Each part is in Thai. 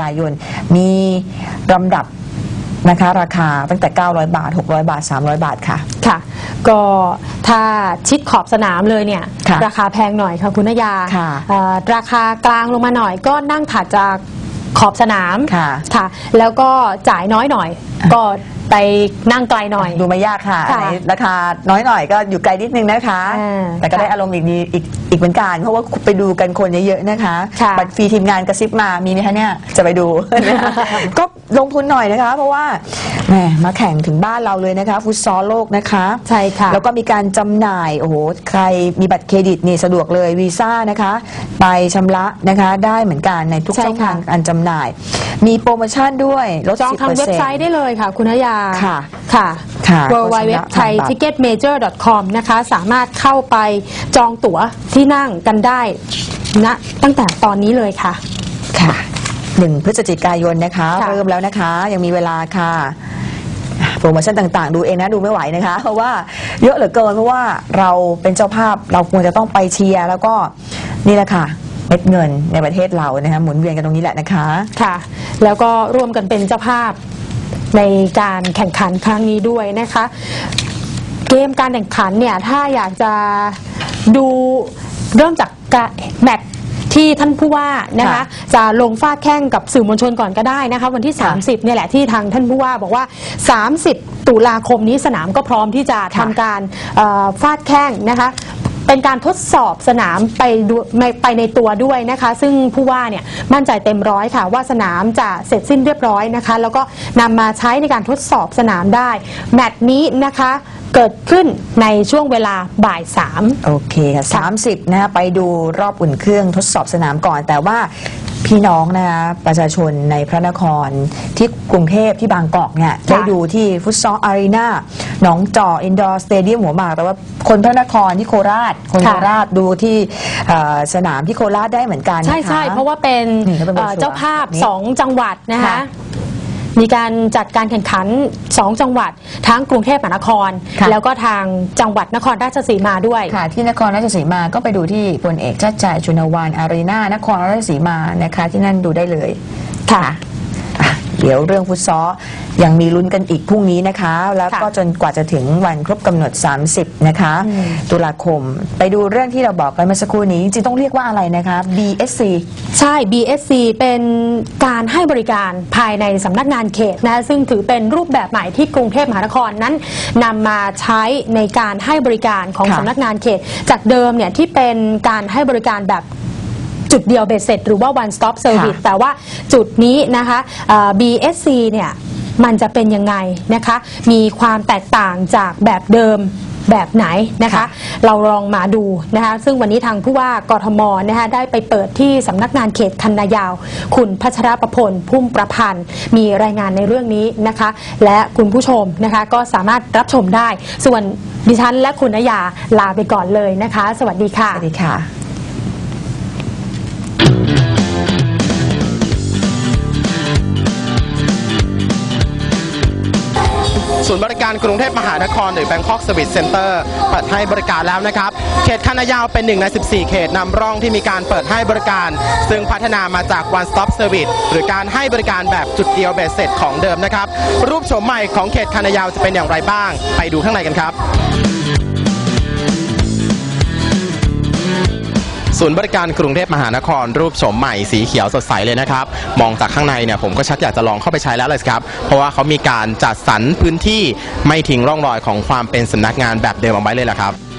กายน มีลำดับนะคะราคาตั้งแต่ 900 บาท 600 บาท 300 บาทค่ะ ค่ะ ก็ถ้าชิดขอบสนามเลยเนี่ยค่ะราคาแพงหน่อยค่ะคุณนยาค่ะ เอ่อราคากลางลงมาหน่อย ก็นั่งถัดจากขอบสนามค่ะ ค่ะ แล้วก็จ่ายน้อยหน่อย ก็ ไปนั่งไกลหน่อย ดูไม่ยากค่ะค่ะไหนราคาน้อยหน่อยก็อยู่ไกลนิดนึงนะคะ อ่าแต่ก็ได้อารมณ์อีกดีอีกอีกเหมือนกัน เพราะว่าไปดูกันคนเยอะๆนะคะค่ะ บัตรฟรีทีมงานกระซิบมามีไหมคะเนี่ยจะไปดูนะคะก็ลงทุนหน่อยนะคะ เพราะว่าแหมมาแข่งถึงบ้านเราเลยนะคะ ฟุตซอลโลกนะคะ ใช่ค่ะ แล้วก็มีการจำหน่าย โอ้โห ใครมีบัตรเครดิตนี่สะดวกเลยวีซ่านะคะ ไปชำระนะคะ ได้เหมือนกันในทุกใช่ช่องค่ะ ทางการจำหน่าย มีโปรโมชั่นด้วยลด จองทาง10%เว็บไซต์ได้เลยค่ะ คุณนยาค่ะค่ะ ค่ะ w w w t h a i t i c k e t m a j o r c o m นะคะ สามารถเข้าไปจองตั๋วที่นั่งกันได้ณตั้งแต่ตอนนี้เลยค่ะ ค่ะหนึ่งพฤศจิกายนนะคะ ค่ะ เริ่มแล้วนะคะ ยังมีเวลาค่ะโปรโมชั่นต่างๆ ดูเองนะดูไม่ไหวนะคะ เพราะว่าเยอะเหลือเกินเพราะว่าเราเป็นเจ้าภาพเราควรจะต้องไปเชียร์แล้วก็นี่แหละค่ะเม็ดเงินในประเทศเรานะคะหมุนเวียนกันตรงนี้แหละนะคะ ค่ะ แล้วก็ร่วมกันเป็นเจ้าภาพ ในการแข่งขันครั้งนี้ด้วยนะคะ เกมการแข่งขันเนี่ยถ้าอยากจะดูเริ่มจากกะแมตช์ที่ท่านผู้ว่านะคะค่ะจะลงฟาดแข้งกับสื่อมวลชนก่อนก็ได้นะคะวันที่ค่ะ30เนี่ยแหละที่ทางท่านผู้ว่าบอกว่า 30 ตุลาคมนี้สนามก็พร้อมที่จะทำการเอ่อฟาดแข้งนะคะ เป็นการทดสอบสนามไปดูไปในตัวด้วยนะคะ ซึ่งผู้ว่าเนี่ยมั่นใจเต็มร้อยค่ะ ว่าสนามจะเสร็จสิ้นเรียบร้อยนะคะ แล้วก็นำมาใช้ในการทดสอบสนามได้ แมตช์นี้นะคะเกิดขึ้นในช่วงเวลาบ่ายสามโอเคค่ะ30นะคะไปดูรอบอุ่นเครื่องทดสอบสนามก่อน แต่ว่า พี่น้องนะคะประชาชนในพระนครที่กรุงเทพที่บางกอกเนี่ยได้ดูที่ฟุตซอลอารีนาหนองจออินดอร์สเตเดียมหัวหมาก แต่ว่าคนพระนครที่โคราช คนโคค่ะราชดูที่เอ่อสนามที่โคราชได้เหมือนกันนคใช่ใช่เพราะว่าเป็นนี่ก็เป็นเอ่อโบรชัวร์เจ้าภาพแบบนี้สองจังหวัดนะคะค่ะ มีการจัดการแข่งขัน 2 จังหวัด ทั้งกรุงเทพมหานคร ค่ะ แล้วก็ทางจังหวัดนครราชสีมาด้วย ค่ะที่นครราชสีมาก็ไปดูที่พลเอกชัดชัยชุนวานอารีนานครราชสีมานะคะ ที่นั่นดูได้เลย ค่ะอะ เดี๋ยวเรื่องฟุตซอลยังมีลุ้นกันอีกพรุ่งนี้นะคะ แล้วก็ค่ะจนกว่าจะถึงวันครบกำหนด 30 นะคะอืมตุลาคม ไปดูเรื่องที่เราบอกกันเมื่อสักครู่นี้จริงๆต้องเรียกว่าอะไรนะคะ BSC ใช่ BSC เป็นการให้บริการภายในสำนักงานเขตนะซึ่งถือเป็นรูปแบบใหม่ที่กรุงเทพมหานครนั้นนำมาใช้ในการให้บริการของค่ะสำนักงานเขต จากเดิมเนี่ยที่เป็นการให้บริการแบบ จุดเดียวเบ็ดเสร็จหรือว่า one stop service ค่ะแต่ว่าจุดนี้นะคะเอ่อ BSC เนี่ยมันจะเป็นยังไงนะคะ มีความแตกต่างจากแบบเดิมแบบไหนนะคะค่ะเราลองมาดูนะคะ ซึ่งวันนี้ทางผู้ว่ากทมนะคะได้ไปเปิดที่สำนักงานเขตคันนายาว คุณพัชรประพลพุ่มประพันธ์ มีรายงานในเรื่องนี้นะคะ และคุณผู้ชมนะคะก็สามารถรับชมได้ ส่วนดิฉันและคุณนยาลาไปก่อนเลยนะคะ สวัสดีค่ะ สวัสดีค่ะ ศูนย์บริการกรุงเทพมหานครหรือ Bangkok Service Center เปิดให้บริการแล้วนะครับ เขตคันายาวเป็นหนึ่งใน 14 เขตนำร่องที่มีการเปิดให้บริการ ซึ่งพัฒนามาจาก One Stop Service หรือการให้บริการแบบจุดเดียวเบ็ดเสร็จของเดิมนะครับ รูปโฉมใหม่ของเขตคันนายาวจะเป็นอย่างไรบ้าง ไปดูข้างในกันครับ ศูนย์บริการกรุงเทพมหานครรูปโฉมใหม่สีเขียวสดใสเลยนะครับ มองจากข้างในเนี่ยผมก็ชักอยากจะลองเข้าไปใช้แล้วเลยครับ เพราะว่าเขามีการจัดสรรพื้นที่ไม่ทิ้งร่องรอยของความเป็นสำนักงานแบบเดิมเอาไว้เลยล่ะครับ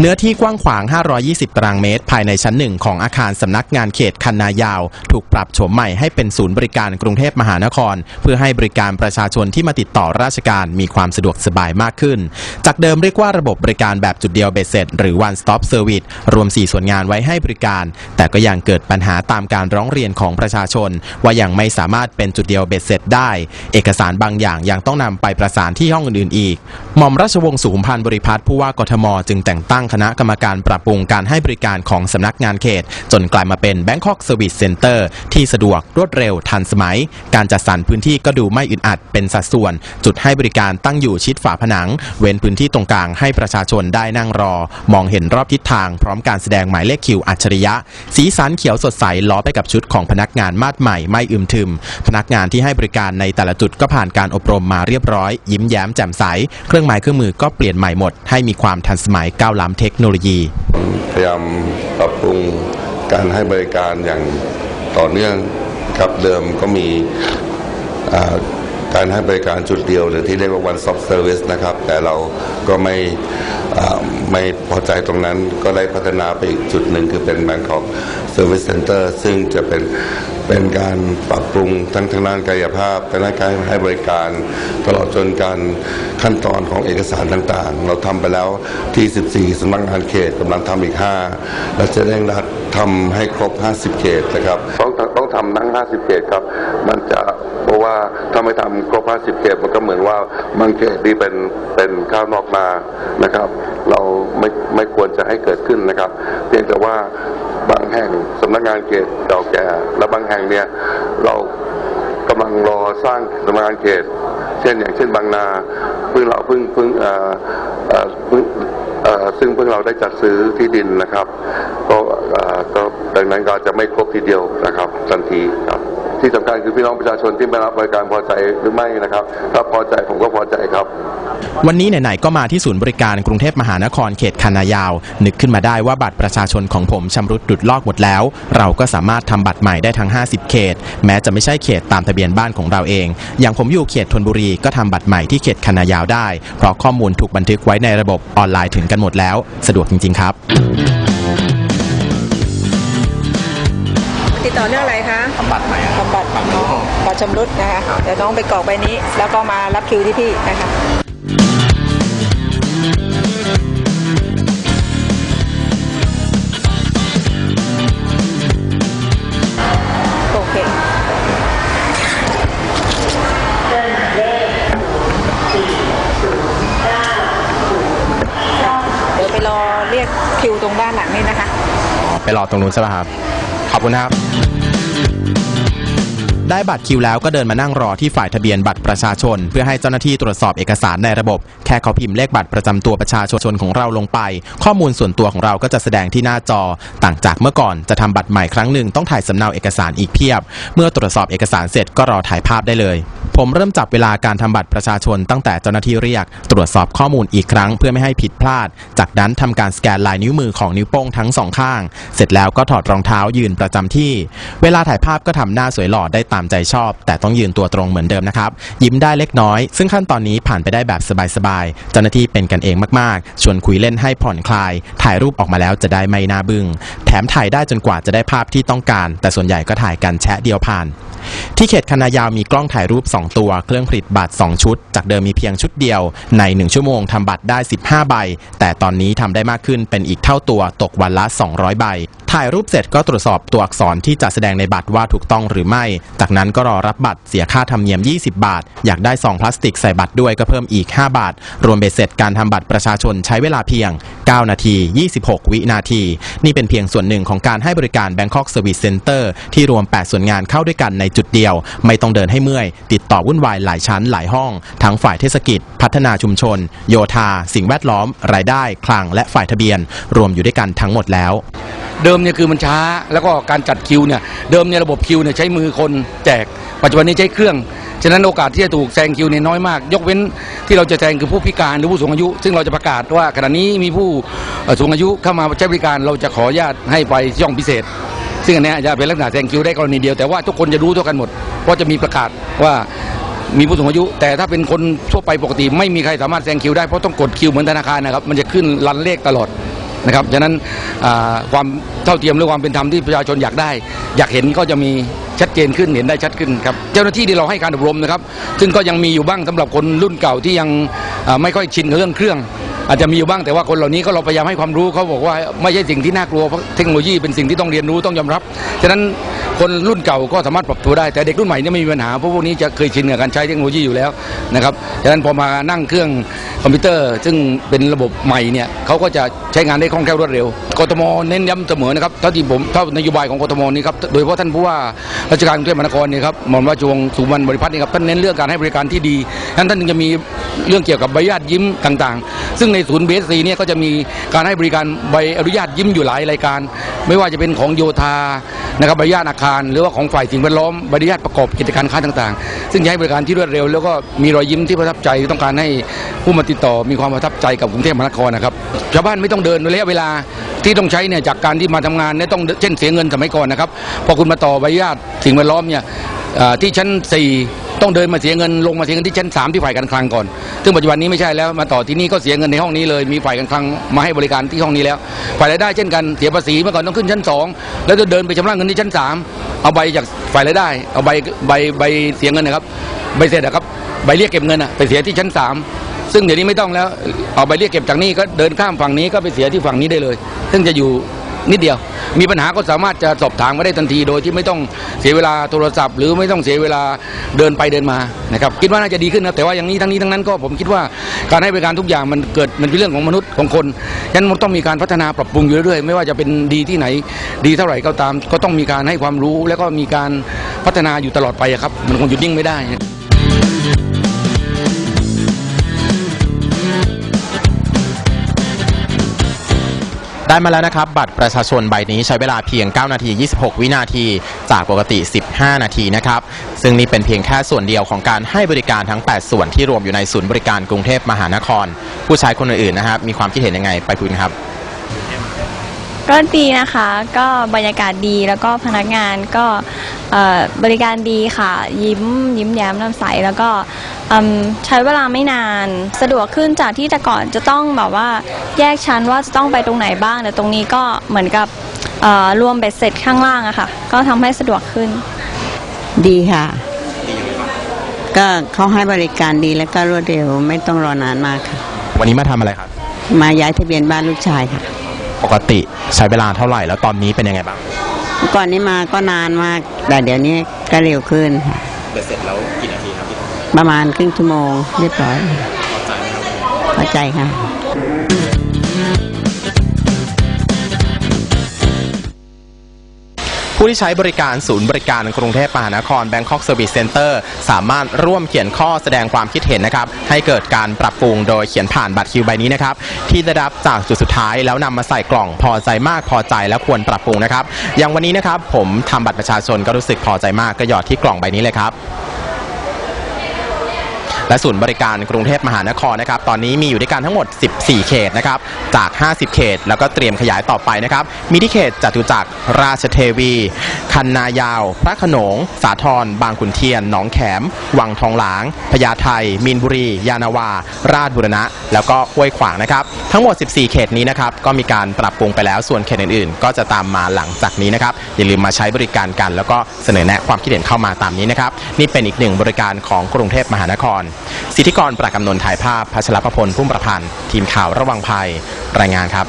เนื้อที่กว้างขวาง 520 ตารางเมตร ภายในชั้นหนึ่งของอาคารสำนักงานเขตคันนายาว ถูกปรับโฉมใหม่ให้เป็นศูนย์บริการกรุงเทพมหานคร เพื่อให้บริการประชาชนที่มาติดต่อราชการมีความสะดวกสบายมากขึ้น จากเดิมเรียกว่าระบบบริการแบบจุดเดียวเบ็ดเสร็จหรือ one stop service รวม 4 ส่วนงานไว้ให้บริการ แต่ก็ยังเกิดปัญหาตามการร้องเรียนของประชาชน ว่ายังไม่สามารถเป็นจุดเดียวเบ็ดเสร็จได้ เอกสารบางอย่างยังต้องนำไปประสานที่ห้องอื่นๆอีกหม่อมราชวงศ์สุขุมพันธ์บริพัตรผู้ว่ากทมจึงแต่งตั้งงคณะกรรมการปรับปรุงการให้บริการของสำนักงานเขต จนกลายมาเป็น Bangkok Service Center ที่สะดวกรวดเร็วทันสมัย การจัดสรรพื้นที่ก็ดูไม่อึดอัดเป็นสัดส่วน จุดให้บริการตั้งอยู่ชิดฝาผนัง เว้นพื้นที่ตรงกลางให้ประชาชนได้นั่งรอ มองเห็นรอบทิศทางพร้อมการแสดงหมายเลขคิวอัจฉริยะ สีสันเขียวสดใสล้อไปกับชุดของพนักงานมาดใหม่ไม่อึมทึม พนักงานที่ให้บริการในแต่ละจุดก็ผ่านการอบรมมาเรียบร้อย ยิ้มแย้มแจ่มใส เครื่องหมายเครื่องมือก็เปลี่ยนใหม่หมดให้มีความทันสมัยก้าวล้ำเทคโนโลยี พยายามปรับปรุงการให้บริการอย่างต่อเนื่องครับเดิมก็มีอ่า การให้บริการจุดเดียวหรือที่เรียกว่า one stop service นะครับ แต่เราก็ไม่ไม่พอใจตรงนั้นก็ได้พัฒนาไปอีกจุดหนึ่งคือเป็น Bangkok Service Center ซึ่งจะเป็นเป็นการปรับปรุงทั้งทางด้านกายภาพทางด้านการให้บริการตลอดจนการขั้นตอนของเอกสารต่างๆ เราทำไปแล้วที่ 14สำนักงานเขตกำลังทำอีก 5 และจะเร่งรัดทำให้ครบ 50 เขตนะครับ ต้องต้องทำทั้ง50เขตครับ มันจะเพราะว่าถ้าไม่ทำครบ50เขตมันก็เหมือนว่าบางเขตที่เป็นเป็นข้าวนอกนานะครับ เราไม่ไม่ควรจะให้เกิดขึ้นนะครับ เพียงแต่ว่าบางแห่งสำนักงานเขตเก่าแก่ และบางแห่งเนี่ยเรากำลังรอสร้างสำนักงานเขต เช่นอย่างเช่นบางนาเพิ่งเราเพิ่งเพิ่งเอ่อเอ่อเพิ่ง ซึ่งพวกเราได้จัดซื้อที่ดินนะครับก็เอ่อก็ดังนั้นก็จะไม่ครบทีเดียวนะครับทันทีครับ ที่สำคัญคือพี่น้องประชาชนที่ไม่รับบริการพอใจหรือไม่นะครับ ถ้าพอใจผมก็พอใจครับ วันนี้ไหนๆก็มาที่ศูนย์บริการกรุงเทพมหานครเขตคณะยาว นึกขึ้นมาได้ว่าบัตรประชาชนของผมชำรุดดุดลอกหมดแล้ว เราก็สามารถทำบัตรใหม่ได้ทั้ง 50 เขต แม้จะไม่ใช่เขตตามทะเบียนบ้านของเราเอง อย่างผมอยู่เขตธนบุรีก็ทำบัตรใหม่ที่เขตคณะยาวได้ เพราะข้อมูลถูกบันทึกไว้ในระบบออนไลน์ถึงกันหมดแล้ว สะดวกจริง ๆ ครับ ติดต่อเรื่องอะไรคะ ชำรุดนะคะเดี๋ยวน้องไปกรอกใบนี้ แล้วก็มารับคิวที่พี่นะคะโอเคเดี๋ยวไปรอเรียกคิวตรงด้านหลังนี่นะคะ ไปรอตรงนู้นใช่ไหมครับ ขอบคุณครับ ได้บัตรคิวแล้วก็เดินมานั่งรอที่ฝ่ายทะเบียนบัตรประชาชน เพื่อให้เจ้าหน้าที่ตรวจสอบเอกสารในระบบ แค่เขาพิมพ์เลขบัตรประจำตัวประชาชนของเราลงไป ข้อมูลส่วนตัวของเราก็จะแสดงที่หน้าจอ ต่างจากเมื่อก่อนจะทำบัตรใหม่ครั้งหนึ่งต้องถ่ายสำเนาเอกสารอีกเพียบ เมื่อตรวจสอบเอกสารเสร็จก็รอถ่ายภาพได้เลย ผมเริ่มจับเวลาการทำบัตรประชาชน ตั้งแต่เจ้าหน้าที่เรียก ตรวจสอบข้อมูลอีกครั้ง เพื่อไม่ให้ผิดพลาด จากนั้นทำการสแกนลายนิ้วมือของนิ้วโป้งทั้งสองข้าง เสร็จแล้วก็ถอดรองเท้ายืนประจำที่ เวลาถ่ายภาพก็ทำหน้าสวยหล่อได้ตามใจชอบ แต่ต้องยืนตัวตรงเหมือนเดิมนะครับ ยิ้มได้เล็กน้อย ซึ่งขั้นตอนนี้ผ่านไปได้แบบสบายๆ เจ้าหน้าที่เป็นกันเองมากๆ ชวนคุยเล่นให้ผ่อนคลาย ถ่ายรูปออกมาแล้วจะได้ไม่น่าบึง้ง แถมถ่ายได้จนกว่าจะได้ภาพที่ต้องการ แต่ส่วนใหญ่ก็ถ่ายกันแชะเดียวผ่าน ที่เขตคณะยาวมีกล้องถ่ายรูป 2 ตัว เครื่องผลิตบัตร 2 ชุด จากเดิมมีเพียงชุดเดียว ใน 1 ชั่วโมงทำบัตรได้ 15 ใบ แต่ตอนนี้ทำได้มากขึ้นเป็นอีกเท่าตัวตกวันละ 200 ใบ ถ่ายรูปเสร็จก็ตรวจสอบตัวอักษรที่จะแสดงในบัตรว่าถูกต้องหรือไม่ จากนั้นก็รอรับบัตรเสียค่าธรรมเนียม 20 บาท อยากได้ซองพลาสติกใส่บัตรด้วยก็เพิ่มอีก 5 บาท รวมเบ็ดเสร็จการทำบัตรประชาชนใช้เวลาเพียง 9 นาที 26 วินาที นี่เป็นเพียงส่วนหนึ่งของการให้บริการ Bangkok Service Center ที่รวม 8 ส่วนงานเข้าด้วยกันในจุดเดียว ไม่ต้องเดินให้เมื่อย ติดต่อวุ่นวายหลายชั้นหลายห้อง ทั้งฝ่ายเทศกิจ พัฒนาชุมชน โยธา สิ่งแวดล้อม รายได้ คลัง และฝ่ายทะเบียน รวมอยู่ด้วยกันทั้งหมดแล้วเดิมเนี่ยคือมันช้า แล้วก็การจัดคิวเนี่ยเดิมเนี่ยระบบคิวเนี่ยใช้มือคนแจก ปัจจุบันนี้ใช้เครื่อง ฉะนั้นโอกาสที่จะถูกแซงคิวเนี่ยน้อยมาก ยกเว้นที่เราจะแซงคือผู้พิการหรือผู้สูงอายุ ซึ่งเราจะประกาศว่าขณะนี้มีผู้สูงอายุเข้ามาใช้บริการเราจะขออนุญาตให้ไปช่องพิเศษซึ่งอันนี้จะเป็นลักษณะแซงคิวได้กรณีเดียวแต่ว่าทุกคนจะรู้เท่ากันหมด เพราะจะมีประกาศว่ามีผู้สูงอายุ แต่ถ้าเป็นคนทั่วไปปกติ ไม่มีใครสามารถแซงคิวได้เพราะต้องกดคิวเหมือนธนาคารนะครับมันจะขึ้นรันเลขตลอด นะครับฉะนั้นความเท่าเทียมหรือความเป็นธรรมที่ประชาชนอยากได้ อยากเห็นก็จะมีชัดเจนขึ้นเห็นได้ชัดขึ้นครับเจ้าหน้าที่ที่เราให้การอบรมนะครับ ซึ่งก็ยังมีอยู่บ้างสำหรับคนรุ่นเก่าที่ยังไม่ค่อยชินกับเรื่องเครื่อง อาจจะมีอยู่บ้างแต่ว่าคนเหล่านี้ก็เราพยายามให้ความรู้เขาบอกว่าไม่ใช่สิ่งที่น่ากลัวเพราะเทคโนโลยีเป็นสิ่งที่ต้องเรียนรู้ต้องยอมรับฉะนั้นคนรุ่นเก่าก็สามารถปรับตัวได้ แต่เด็กรุ่นใหม่เนี่ยไม่มีปัญหาเพราะพวกนี้จะเคยชินกับการใช้เทคโนโลยีอยู่แล้วนะครับฉะนั้นพอมานั่งเครื่องคอมพิวเตอร์ ซึ่งเป็นระบบใหม่เนี่ยเขาก็จะใช้งานได้คล่องแคล่วรวดเร็วกทมเน้นย้ำเสมอนะครับเท่าที่ผมเท่านโยบายของกทมนี่ครับโดยเฉพาะท่านผู้ว่าราชการกรุงเทพมหานครเนี่ยครับหม่อมราชวงศ์สุวรรณบริพัตรนี่ครับท่านเน้นเรื่องการให้บริการที่ดีท่านท่านจะมีเรื่องเกี่ยวกับใบญาตยิ้มต่างๆ ซึ่งในศูนย์เบสซีเนี่ยก็จะมีการให้บริการใบอนุญาตยิ้มอยู่หลายรายการ ไม่ว่าจะเป็นของโยธานะครับใบอนุญาตอาคาร หรือว่าของฝ่ายสิ่งแวดล้อมใบอนุญาตประกอบกิจการค้าต่างๆ ซึ่งจะให้บริการที่รวดเร็ว แล้วก็มีรอยยิ้มที่ประทับใจต้องการให้ผู้มาติดต่อมีความประทับใจกับกรุงเทพมหานครนะครับชาวบ้านไม่ต้องเดินระยะเวลา ที่ต้องใช้เนี่ยจากการที่มาทำงานเนี่ยต้องเช่นเสียเงินสมัยก่อนนะครับพอคุณมาต่อใบอนุญาตสิ่งแวดล้อมเนี่ยที่ชั้น 4 ต้องเดินมาเสียเงินลงมาเสียเงินที่ชั้น 3 ที่ฝ่ายการคลังก่อน ซึ่งปัจจุบันนี้ไม่ใช่แล้วมาต่อที่นี่ก็เสียเงินในห้องนี้เลยมีฝ่ายการคลังมาให้บริการที่ห้องนี้แล้ว ฝ่ายรายได้เช่นกันเสียภาษีเมื่อก่อนต้องขึ้นชั้น 2 แล้วจะเดินไปชำระเงินที่ชั้น 3 เอาใบจากฝ่ายรายได้ เอาใบใบใบเสียเงินนะครับใบเสร็จนะครับใบเรียกเก็บเงินอะไปเสียที่ชั้น 3 ซึ่งเดี๋ยวนี้ไม่ต้องแล้วเอาใบเรียกเก็บจากนี่ก็เดินข้ามฝั่งนี้ก็ไปเสียที่ฝั่งนี้ได้เลย ซึ่งจะอยู่นิดเดียว มีปัญหาก็สามารถจะสอบถามมาได้ทันที โดยที่ไม่ต้องเสียเวลาโทรศัพท์ หรือไม่ต้องเสียเวลาเดินไปเดินมานะครับคิดว่าน่าจะดีขึ้นนะแต่ว่าอย่างนี้ทั้งนี้ทั้งนั้นก็ผมคิดว่าการให้บริการทุกอย่างมันเกิดมันเป็นเรื่องของมนุษย์ของคนฉะนั้นมันต้องมีการพัฒนาปรับปรุงอยู่เรื่อยๆไม่ว่าจะเป็นดีที่ไหน ดีเท่าไหร่ก็ตาม ก็ต้องมีการให้ความรู้ แล้วก็มีการพัฒนาอยู่ตลอดไปครับ มันคงหยุดนิ่งไม่ได้ ได้มาแล้วนะครับ บัตรประชาชนใบนี้ใช้เวลาเพียง 9 นาที 26 วินาที จากปกติ 15 นาทีนะครับ ซึ่งนี่เป็นเพียงแค่ส่วนเดียวของการให้บริการทั้ง 8 ส่วนที่รวมอยู่ในศูนย์บริการกรุงเทพมหานคร ผู้ใช้คนอื่นๆนะครับ มีความคิดเห็นยังไงไปคุยครับ ก็ดีนะคะก็บรรยากาศดีแล้วก็พนักงานก็เอ่อบริการดีค่ะ ยิ้มยิ้มแย้มน้ำใสแล้วก็อืมใช้เวลาไม่นานสะดวกขึ้นจากที่แต่ก่อนจะต้องแบบว่าแยกชั้นว่าจะต้องไปตรงไหนบ้างแต่ตรงนี้ก็เหมือนกับเอ่อรวมเบ็ดเสร็จข้างล่างอะค่ะ ก็ทำให้สะดวกขึ้น ดีค่ะ ก็เขาให้บริการดีแล้วก็รวดเร็วไม่ต้องรอนานมากค่ะ วันนี้มาทำอะไรครับ มาย้ายทะเบียนบ้านลูกชายค่ะ ปกติใช้เวลาเท่าไหร่ แล้วตอนนี้เป็นยังไงบ้างก่อนนี้มาก็นานมาก แต่เดี๋ยวนี้ก็เร็วขึ้นค่ะเสร็จแล้วกี่นาทีครับประมาณครึ่งชั่วโมงเรียบร้อยพอใจค่ะ ผู้ที่ใช้บริการศูนย์บริการกรุงเทพมหานคร Bangkok Service Center สามารถร่วมเขียนข้อแสดงความคิดเห็นนะครับ ให้เกิดการปรับปรุงโดยเขียนผ่านบัตรคิวใบนี้นะครับ ที่ได้รับจากจุดสุดท้ายแล้วนำมาใส่กล่องพอใจมากพอใจและควรปรับปรุงนะครับ อย่างวันนี้นะครับผมทำบัตรประชาชนก็รู้สึกพอใจมากก็หยอดที่กล่องใบนี้เลยครับ และศูนย์บริการกรุงเทพมหานครนะครับ ตอนนี้มีอยู่ด้วยกันทั้งหมด 14 เขตนะครับ จาก 50 เขต แล้วก็เตรียมขยายต่อไปนะครับ มีที่เขตจตุจักรราชเทวี คันนายาว พระโขนง สาทรบางขุนเทียน หนองแขม วังทองหลาง พญาไทมีนบุรี ยานาวา ราชบุรณะ แล้วก็ห้วยขวางนะครับ ทั้งหมด 14 เขตนี้นะครับ ก็มีการปรับปรุงไปแล้ว ส่วนเขตอื่นๆ ก็จะตามมาหลังจากนี้นะครับ อย่าลืมมาใช้บริการกัน แล้วก็เสนอแนะความคิดเห็นเข้ามาตามนี้นะครับ นี่เป็นอีกหนึ่งบริการของกรุงเทพมหานครสิทธิกรประกำนนถ่ายภาพพัชรประพลพุ่มประพันธ์ทีมข่าวระวังภัยรายงานครับ